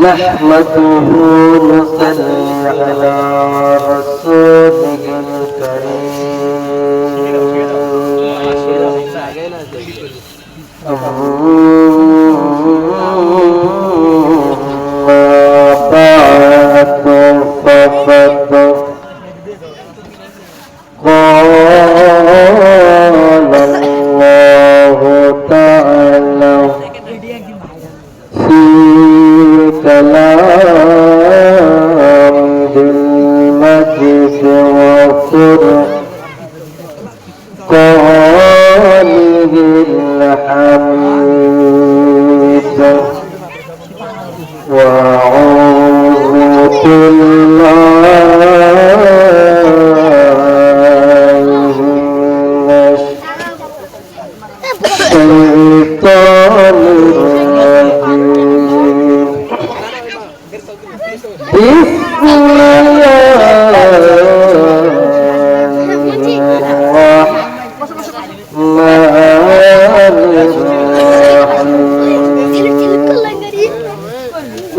نحمده ونصلي على رسوله. وفرقانه الحميد وأعوذ بالله من الشيطان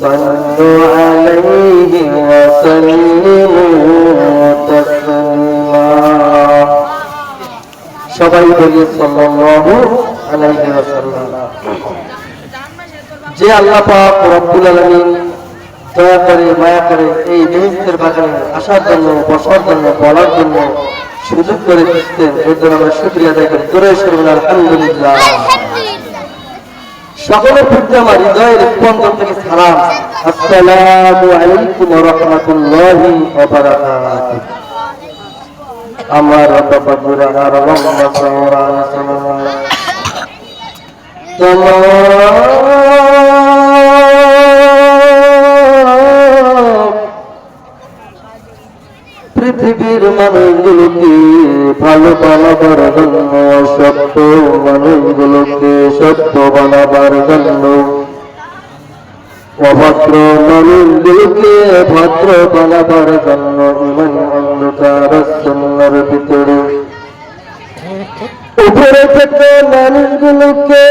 صلوا عليه وسلموا تسليما সবাই বলি সাল্লাল্লাহু আলাইহি ওয়াসাল্লাম যে আল্লাহ পাক রব্বুল আলামিন দয়া করে মায়া করে এই বেহেশতের বাগানে আসার জন্য বসার জন্য বলার জন্য সুযোগ করে দিচ্ছেন এর জন্য আমরা শুক্রিয়া আদায় করি তোরে শুরু আলহামদুলিল্লাহ সকলের প্রতি আমার হৃদয়ের স্পন্দন থেকে সালাম। আসসালামু আলাইকুম ওয়া রাহমাতুল্লাহি ওয়া বারাকাতুহু। আমার সালাম পৃথিবীর মানুষগুলোকে ভালো বানাবার জন্য সত্য মানুষগুলোকে সত্য বানাবার জন্য অভদ্র মানুষগুলোকে ভদ্র বানাবার জন্য ইমান অন্ধকার সুন্দর ভিতরে উপরে থেকে মানুষগুলোকে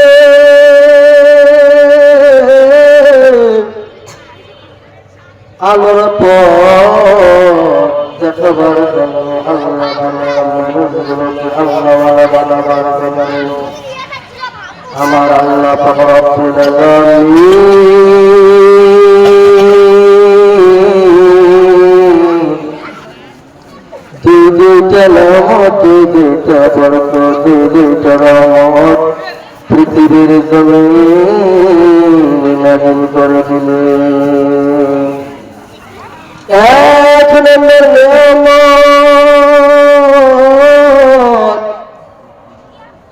আলোর পথ দেখাবার আল্লাহ বানাবার জন্য আমার আল্লাহ নামত দুই দুইটা বরক দুই দুইটা রহমত পৃথিবীর জমিন নাজিল করে দিলেন এক নম্বর নিয়ামত।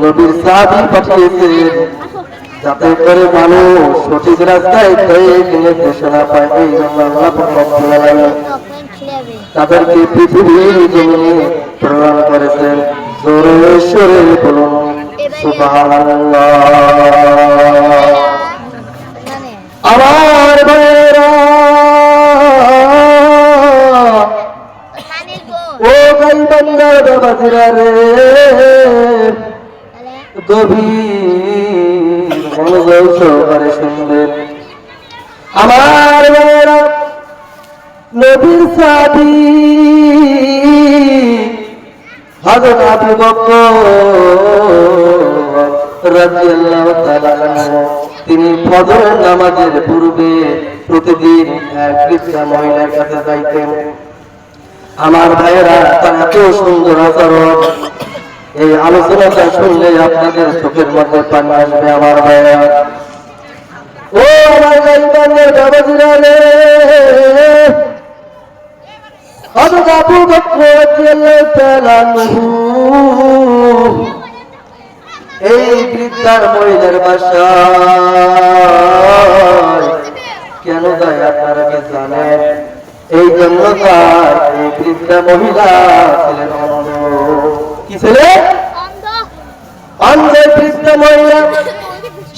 নবীর সাহাবী পাঠিয়েছেন যাতে করে মানুষ সঠিক রাস্তায় ঠিক নির্দেশনা পায়। তাদেরকে পৃথিবীর জমিনে প্রেরণ করেছেন। জোরে বলুন আমার ভাইয়েরা ও গাইবান্দার বাবাজিরা রে আমার ভাইয়েরা, নবীর সাবি হযরত আবু বকর তিনি ফজর নামাজের পূর্বে প্রতিদিন এক বৃদ্ধা মহিলার কাছে যাইতেন। আমার ভাইয়েরা, তার এত সুন্দর আচরণ এই আলোচনাটা শুনলে আপনাদের চোখের মধ্যে পানি আসবে আমার ভাইয়েরা ও আমার গাইবানের বাবাজিরা রে। হযরত আবু বকর রাদিয়াল্লাহু তাআলা এই বৃদ্ধার মহিলার বাসায় কেন যায় আপনারা কি জানেন? এই জন্য তার এই বৃদ্ধা মহিলা ছিলেন ছিলেন অন্ধ বৃদ্ধা মহিলা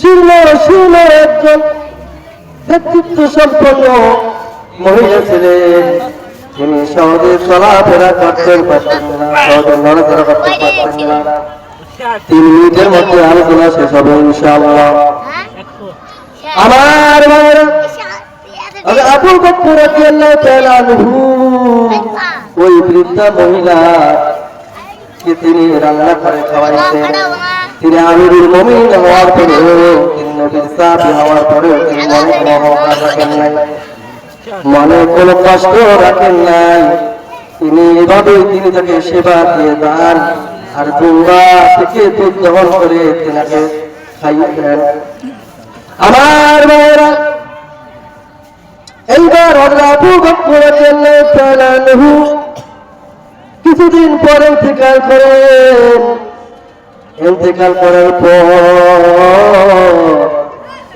শূন্য শূন্য একজন, ব্যক্তিত্ব সম্পন্ন মহিলা ছিলেন তিনি সহজে চলাফেরা করতে সহজে নড়াচড়া করতে পারতেন না। তিন মিনিটের মধ্যে আলোচনা শেষ হবে, ইনশাআল্লাহ। আমার ভাইয়েরা, আগে বকর রাদিয়াল্লাহু তাআলা আনহু, ওই বৃদ্ধা মহিলা তিনি রান্না করে তিনি আমিরুল মুমিন হওয়ার পরেও হওয়ার পরেও তিনি মনে কোনো রাখেন নাই। মনে কোনো কষ্ট রাখেন নাই। তিনি এভাবেই তিনি তাকে সেবা দিয়ে দান আর দুর্গা থেকে দুধ দহন করে তিনাকে খাইয়ে দেন আমার ভাইয়েরা, এইবার হযরত আবু কিছুদিন পরে ইন্তেকাল করেন ইন্তেকাল করার পর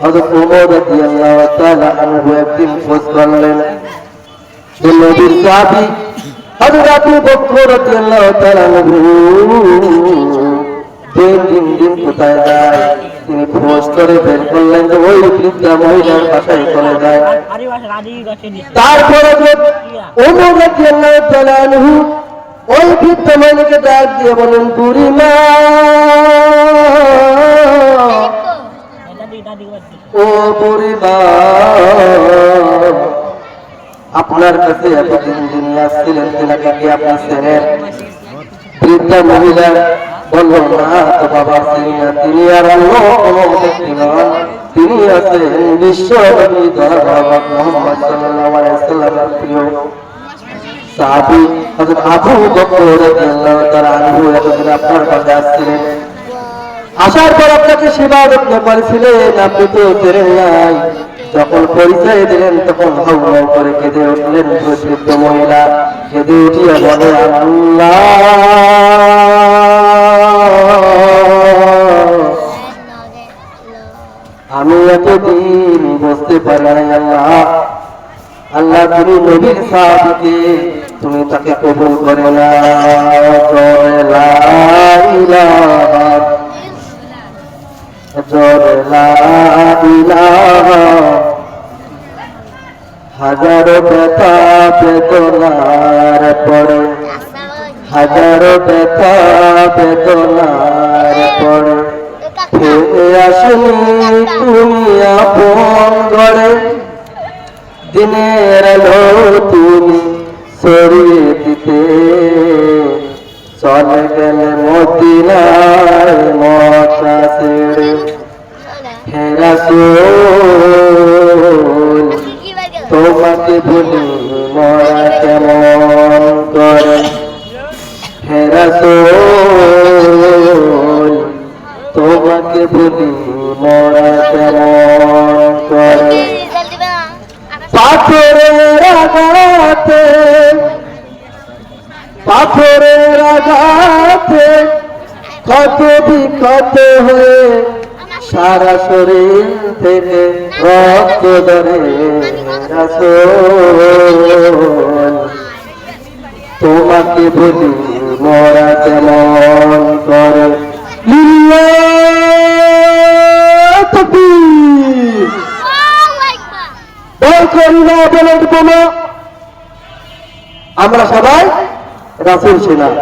হযরত ওমর রাদিয়াল্লাহু তাআলা আনহু একদিন খোঁজ করলেন। যে নবীর সাহাবী হযরত আবু বকর রাদিয়াল্লাহু তাআলা আনহু। দিন দিন দিন কোথায় যায়? তিনি খোঁজ করে বের করলেন যে ওই বৃদ্ধা মহিলার বাসায় চলে যায়। তারপরে যে ওমর রাদিয়াল্লাহু তাআলা আনহু ওই বৃদ্ধ মহিলাকে ডাক দিয়ে বলেন বুড়িমা ও বুড়িমা আপনার কাছে এতদিন যিনি আসছিলেন, তিনাকে কি আপনি চেনেন বৃদ্ধা মহিলা বলল না তো বাবা চিনি না তিনি আর অন্য তিনি আছেন বিশ্ব ধর্মভাবক মোহাম্মদ আলাইহি প্রিয় সাহাবী হযরত আবু বকর রাদিয়াল্লাহু তাআলা আপনার কাছে আসছিলেন, আসার পর আপনাকে সেবা যত্ন করেছিলেন, আপনি তো নাই যখন পরিচয় দিলেন, তখন করে কেঁদে উঠলেন বৃদ্ধ মহিলা। কেঁদে উঠিয়া বলে, আল্লাহ, আমি এতদিন বুঝতে পারি আল্লাহ। আল্লাহ তুমি নবীর সাহাবিকে তুমি তাকে কবুল করে লা লা হাজারো ব্যথা বেদনার পরে। হাজারো ব্যথা বেদনার পরে। ফিরে আসনি তুমি আপন ঘরে। দিনের আলো তুমি ছড়িয়ে দিতে। চলে গেলে মদিনায় মশা ছেড়ে হেরা তোমাকে বলি মরা কেমন করে? হেরা তোমাকে বলি মরা বিক্ষত হয়ে সারা শরীর থেকে রক্ত ধরে তোমাকে বলি মরা কেমন করে? আমরা সবাই রাসুল ছিলাম।